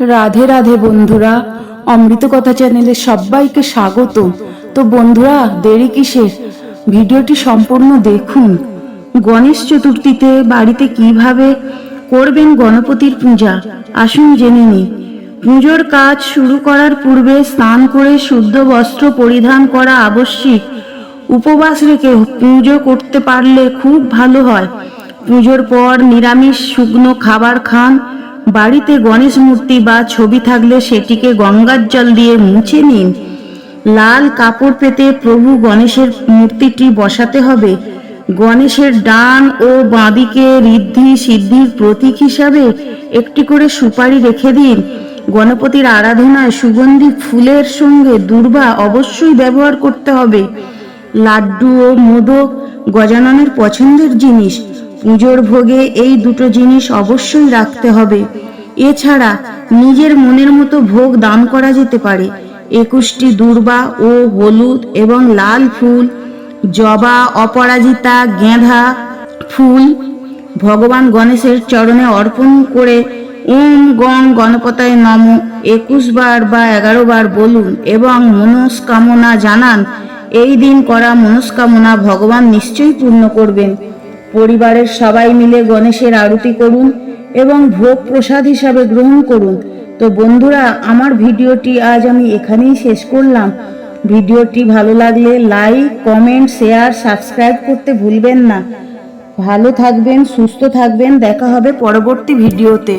রাধে রাধে বন্ধুরা, অমৃত কথা চ্যানেলে সবাইকে স্বাগত। তো বন্ধুরা, দেরি কিসের? ভিডিওটি সম্পূর্ণ দেখুন। গণেশ চতুর্থীতে বাড়িতে কীভাবে করবেন গণপতির পূজা, আসুন জেনে নিই। পুজোর কাজ শুরু করার পূর্বে স্নান করে শুদ্ধ বস্ত্র পরিধান করা আবশ্যিক। উপবাস রেখে পুজো করতে পারলে খুব ভালো হয়। পুজোর পর নিরামিষ শুকনো খাবার খান বাড়িতে গণেশ মূর্তি বা ছবি থাকলে সেটিকে গঙ্গার জল দিয়ে মুছে নিন। লাল কাপড় পেতে প্রভু গণেশের মূর্তিটি বসাতে হবে। গণেশের ডান ও বাঁদিকে ঋদ্ধি সিদ্ধির প্রতীক হিসাবে একটি করে সুপারি রেখে দিন। গণপতির আরাধনায় সুগন্ধি ফুলের সঙ্গে দুর্বা অবশ্যই ব্যবহার করতে হবে। লাড্ডু ও মোদক গজাননের পছন্দের জিনিস। পুজোর ভোগে এই দুটো জিনিস অবশ্যই রাখতে হবে। এছাড়া নিজের মনের মতো ভোগ দান করা যেতে পারে। একুশটি দুর্বা ও হলুদ এবং লাল ফুল, জবা, অপরাজিতা, গেঁধা ফুল ভগবান গণেশের চরণে অর্পণ করে ওম গং গণপতায় নম, একুশ বার বা এগারো বার বলুন এবং মনস্কামনা জানান। এই দিন করা মনস্কামনা ভগবান নিশ্চয়ই পূর্ণ করবেন। পরিবারের সবাই মিলে গণেশের আরতি করুন এবং ভোগ প্রসাদ হিসাবে গ্রহণ করুন। তো বন্ধুরা, আমার ভিডিওটি আজ আমি এখানেই শেষ করলাম। ভিডিওটি ভালো লাগলে লাইক, কমেন্ট, শেয়ার, সাবস্ক্রাইব করতে ভুলবেন না। ভালো থাকবেন, সুস্থ থাকবেন। দেখা হবে পরবর্তী ভিডিওতে।